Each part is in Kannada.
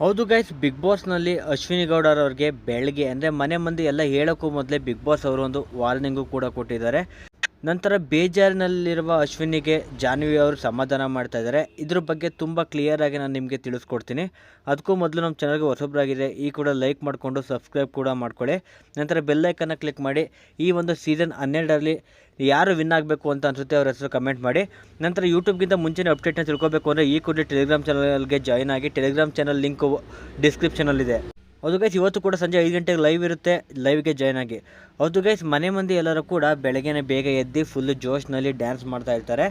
ಹೌದು ಗೈಸ್ ಬಿಗ್ ಬಾಸ್ನಲ್ಲಿ ಅಶ್ವಿನಿ ಗೌಡರವ್ರಿಗೆ ಬೆಳಗ್ಗೆ ಅಂದರೆ ಮನೆ ಮಂದಿ ಎಲ್ಲ ಹೇಳೋಕ್ಕೂ ಮೊದಲೇ ಬಿಗ್ ಬಾಸ್ ಅವರು ಒಂದು ವಾರ್ನಿಂಗು ಕೂಡ ಕೊಟ್ಟಿದ್ದಾರೆ. ನಂತರ ಬೇಜಾರಿನಲ್ಲಿರುವ ಅಶ್ವಿನಿಗೆ ಜಾನ್ವಿ ಅವರು ಸಮಾಧಾನ ಮಾಡ್ತಾ ಇದ್ದಾರೆ. ಇದ್ರ ಬಗ್ಗೆ ತುಂಬ ಕ್ಲಿಯರಾಗಿ ನಾನು ನಿಮಗೆ ತಿಳಿಸ್ಕೊಡ್ತೀನಿ. ಅದಕ್ಕೂ ಮೊದಲು ನಮ್ಮ ಚಾನಲ್ಗೆ ಹೊಸಬ್ರಾಗಿದೆ ಈ ಕೂಡ ಲೈಕ್ ಮಾಡಿಕೊಂಡು ಸಬ್ಸ್ಕ್ರೈಬ್ ಕೂಡ ಮಾಡ್ಕೊಳ್ಳಿ ನಂತರ ಬೆಲ್ಲೈಕನ್ನು ಕ್ಲಿಕ್ ಮಾಡಿ. ಈ ಒಂದು ಸೀಸನ್ ಹನ್ನೆರಡರಲ್ಲಿ ಯಾರು ವಿನ್ ಆಗಬೇಕು ಅಂತ ಅನಿಸುತ್ತೆ ಅವ್ರ ಹೆಸರು ಕಮೆಂಟ್ ಮಾಡಿ. ನಂತರ ಯೂಟ್ಯೂಬ್ಗಿಂತ ಮುಂಚೆನೇ ಅಪ್ಡೇಟ್ನ ತಿಳ್ಕೊಬೇಕು ಅಂದರೆ ಈ ಕೂಡ ಟೆಲಿಗ್ರಾಮ್ ಚಾನಲ್ಗೆ ಜಾಯ್ನ್ ಆಗಿ ಟೆಲಿಗ್ರಾಮ್ ಚಾನಲ್ ಲಿಂಕು ಡಿಸ್ಕ್ರಿಪ್ಷನಲ್ಲಿದೆ ಹೌದು ಗೈಸ್ ಇವತ್ತು ಕೂಡ ಸಂಜೆ ಐದು ಗಂಟೆಗೆ ಲೈವ್ ಇರುತ್ತೆ ಲೈವ್ಗೆ ಜಾಯ್ನ್ ಆಗಿ. ಹೌದು ಗೈಸ್ ಮನೆ ಮಂದಿ ಎಲ್ಲರೂ ಕೂಡ ಬೆಳಗ್ಗೆನೇ ಬೇಗ ಎದ್ದು ಫುಲ್ ಜೋಶ್ನಲ್ಲಿ ಡ್ಯಾನ್ಸ್ ಮಾಡ್ತಾ ಇರ್ತಾರೆ.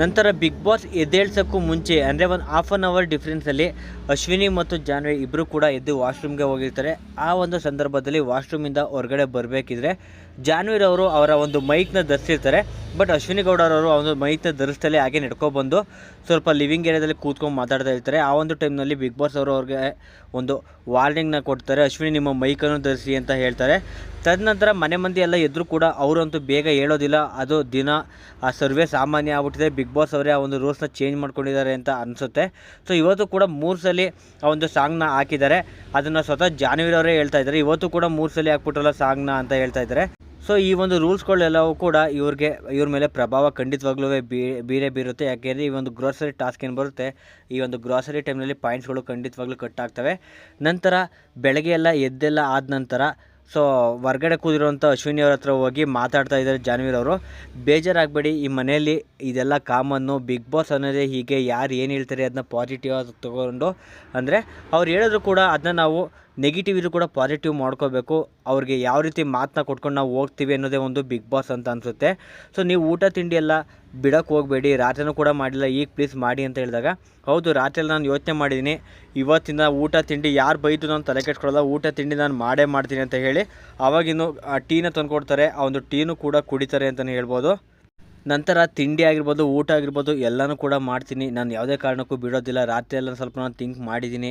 ನಂತರ ಬಿಗ್ ಬಾಸ್ ಎದ್ದೇಳ್ಸೋಕ್ಕೂ ಮುಂಚೆ, ಅಂದರೆ ಒಂದು ಹಾಫ್ ಆನ್ ಅವರ್ ಡಿಫ್ರೆನ್ಸಲ್ಲಿ ಅಶ್ವಿನಿ ಮತ್ತು ಜಾನ್ವಿ ಇಬ್ಬರು ಕೂಡ ಎದ್ದು ವಾಶ್ರೂಮ್ಗೆ ಹೋಗಿರ್ತಾರೆ. ಆ ಒಂದು ಸಂದರ್ಭದಲ್ಲಿ ವಾಶ್ರೂಮಿಂದ ಹೊರಗಡೆ ಬರಬೇಕಿದ್ರೆ ಜಾನ್ವಿರವರು ಅವರ ಒಂದು ಮೈಕ್ನ ಧರಿಸಿರ್ತಾರೆ. ಬಟ್ ಅಶ್ವಿನಿ ಗೌಡರವರು ಅವರು ಒಂದು ಧರಿಸ್ದಲ್ಲಿ ಹಾಗೆ ನಡ್ಕೊಬಂದು ಸ್ವಲ್ಪ ಲಿವಿಂಗ್ ಏರಿಯಾದಲ್ಲಿ ಕೂತ್ಕೊಂಡು ಮಾತಾಡ್ತಾ ಇರ್ತಾರೆ. ಆ ಒಂದು ಟೈಮ್ನಲ್ಲಿ ಬಿಗ್ ಬಾಸ್ ಅವರು ಅವ್ರಿಗೆ ಒಂದು ವಾರ್ನಿಂಗ್ನ ಕೊಡ್ತಾರೆ. ಅಶ್ವಿನಿ, ನಿಮ್ಮ ಮೈಕನ್ನು ಧರಿಸಿ ಅಂತ ಹೇಳ್ತಾರೆ. ತದನಂತರ ಮನೆ ಮಂದಿ ಎಲ್ಲ ಎದ್ರು ಕೂಡ ಅವರಂತೂ ಬೇಗ ಹೇಳೋದಿಲ್ಲ. ಅದು ದಿನ, ಆ ಸರ್ವೇ ಸಾಮಾನ್ಯ ಆಗ್ಬಿಟ್ಟಿದೆ. ಬಿಗ್ ಬಾಸ್ ಅವರೇ ಆ ಒಂದು ರೂಲ್ಸ್ನ ಚೇಂಜ್ ಮಾಡ್ಕೊಂಡಿದ್ದಾರೆ ಅಂತ ಅನಿಸುತ್ತೆ. ಸೊ ಇವತ್ತು ಕೂಡ ಮೂರು ಸಲ ಆ ಒಂದು ಸಾಂಗ್ನ ಹಾಕಿದ್ದಾರೆ. ಅದನ್ನು ಸ್ವತಃ ಜಾನ್ವಿರವರೇ ಹೇಳ್ತಾ ಇದ್ದಾರೆ. ಇವತ್ತು ಕೂಡ ಮೂರು ಸಲ ಹಾಕ್ಬಿಟ್ರಲ್ಲ ಸಾಂಗ್ನ ಅಂತ ಹೇಳ್ತಾ ಇದ್ದಾರೆ. ಸೊ ಈ ಒಂದು ರೂಲ್ಸ್ಗಳೆಲ್ಲವೂ ಕೂಡ ಇವ್ರಿಗೆ, ಇವ್ರ ಮೇಲೆ ಪ್ರಭಾವ ಖಂಡಿತವಾಗ್ಲೂ ಬೀ, ಬೀರೇ ಬೀರುತ್ತೆ. ಯಾಕೆಂದರೆ ಈ ಒಂದು ಗ್ರೋಸರಿ ಟಾಸ್ಕ್ ಏನು ಬರುತ್ತೆ? ಈ ಒಂದು ಗ್ರೋಸರಿ ಟೈಮ್ನಲ್ಲಿ ಪಾಯಿಂಟ್ಸ್ಗಳು ಖಂಡಿತವಾಗ್ಲೂ ಕಟ್ ಆಗ್ತವೆ. ನಂತರ ಬೆಳಗ್ಗೆ ಎಲ್ಲ ಎದ್ದೆಲ್ಲ ಆದ ನಂತರ ಸೊ ಹೊರ್ಗಡೆ ಕೂದಿರೋಂಥ ಅಶ್ವಿನಿ ಅವ್ರ ಹತ್ರ ಹೋಗಿ ಮಾತಾಡ್ತಾ ಇದ್ದಾರೆ ಜಾನ್ವೀರ್ ಅವರು. ಬೇಜಾರಾಗಬೇಡಿ, ಈ ಮನೆಯಲ್ಲಿ ಇದೆಲ್ಲ ಕಾಮನ್ನು ಬಿಗ್ ಬಾಸ್ ಅನ್ನೋದೇ ಹೀಗೆ ಯಾರು ಏನು ಹೇಳ್ತಾರೆ ಅದನ್ನ ಪಾಸಿಟಿವ್ ಆಗಿ ತಗೊಂಡು, ಅಂದರೆ ಅವ್ರು ಹೇಳಿದ್ರು ಕೂಡ ಅದನ್ನ ನಾವು ನೆಗೆಟಿವ್ ಇದ್ರು ಕೂಡ ಪಾಸಿಟಿವ್ ಮಾಡ್ಕೋಬೇಕು. ಅವ್ರಿಗೆ ಯಾವ ರೀತಿ ಮಾತನ್ನ ಕೊಟ್ಕೊಂಡು ನಾವು ಹೋಗ್ತೀವಿ ಅನ್ನೋದೇ ಒಂದು ಬಿಗ್ ಬಾಸ್ ಅಂತ ಅನಿಸುತ್ತೆ. ಸೊ ನೀವು ಊಟ, ತಿಂಡಿ ಎಲ್ಲ ಬಿಡೋಕ್ಕೆ ಹೋಗಬೇಡಿ. ರಾತ್ರಿನೂ ಕೂಡ ಮಾಡಿಲ್ಲ. ಈಗ ಪ್ಲೀಸ್ ಮಾಡಿ ಅಂತ ಹೇಳಿದಾಗ, ಹೌದು ರಾತ್ರಿಯಲ್ಲಿ ನಾನು ಯೋಚನೆ ಮಾಡಿದ್ದೀನಿ. ಇವತ್ತಿನ ಊಟ, ತಿಂಡಿ ಯಾರು ಬೈತು ನಾನು ತಲೆ ಕೆಡ್ಸ್ಕೊಳ್ಳಲ್ಲ ಊಟ, ತಿಂಡಿ ನಾನು ಮಾಡೇ ಮಾಡ್ತೀನಿ ಅಂತ ಹೇಳಿ ಆವಾಗಿನ್ನು ಆ ಟೀನ ತಂದುಕೊಡ್ತಾರೆ. ಆ ಒಂದು ಟೀನು ಕೂಡ ಕುಡಿತಾರೆ ಅಂತಲೇ ಹೇಳ್ಬೋದು. ನಂತರ ತಿಂಡಿ ಆಗಿರ್ಬೋದು, ಊಟ ಆಗಿರ್ಬೋದು, ಎಲ್ಲನೂ ಕೂಡ ಮಾಡ್ತೀನಿ. ನಾನು ಯಾವುದೇ ಕಾರಣಕ್ಕೂ ಬಿಡೋದಿಲ್ಲ. ರಾತ್ರಿ ಎಲ್ಲ ಸ್ವಲ್ಪ ನಾನು ಥಿಂಕ್ ಮಾಡಿದ್ದೀನಿ.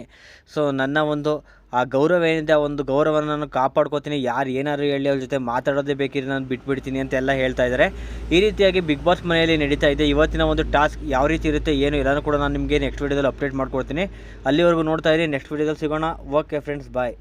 ಸೊ ನನ್ನ ಒಂದು, ಆ ಗೌರವ ಏನಿದೆ ಒಂದು ಗೌರವನ ನಾನು ಕಾಪಾಡ್ಕೋತೀನಿ. ಯಾರು ಏನಾದ್ರು ಹೇಳಿ ಅವ್ರ ಜೊತೆ ಮಾತಾಡೋದೇ ಬೇಕಿದ್ರೆ ನಾನು ಬಿಟ್ಬಿಡ್ತೀನಿ ಅಂತೆಲ್ಲ ಹೇಳ್ತಾ ಇದ್ದಾರೆ ಈ ರೀತಿಯಾಗಿ ಬಿಗ್ ಬಾಸ್ ಮನೆಯಲ್ಲಿ ನಡೀತಾ ಇದೆ. ಇವತ್ತಿನ ಒಂದು ಟಾಸ್ಕ್ ಯಾವ ರೀತಿ ಇರುತ್ತೆ, ಏನು, ಎಲ್ಲನೂ ಕೂಡ ನಾನು ನಿಮಗೆ ನೆಕ್ಸ್ಟ್ ವೀಡಿಯೋದಲ್ಲಿ ಅಪ್ಡೇಟ್ ಮಾಡ್ಕೊಡ್ತೀನಿ. ಅಲ್ಲಿವರೆಗೂ ನೋಡ್ತಾ ಇರಿ. ನೆಕ್ಸ್ಟ್ ವೀಡಿಯೋದಲ್ಲಿ ಸಿಗೋಣ. Okay friends bye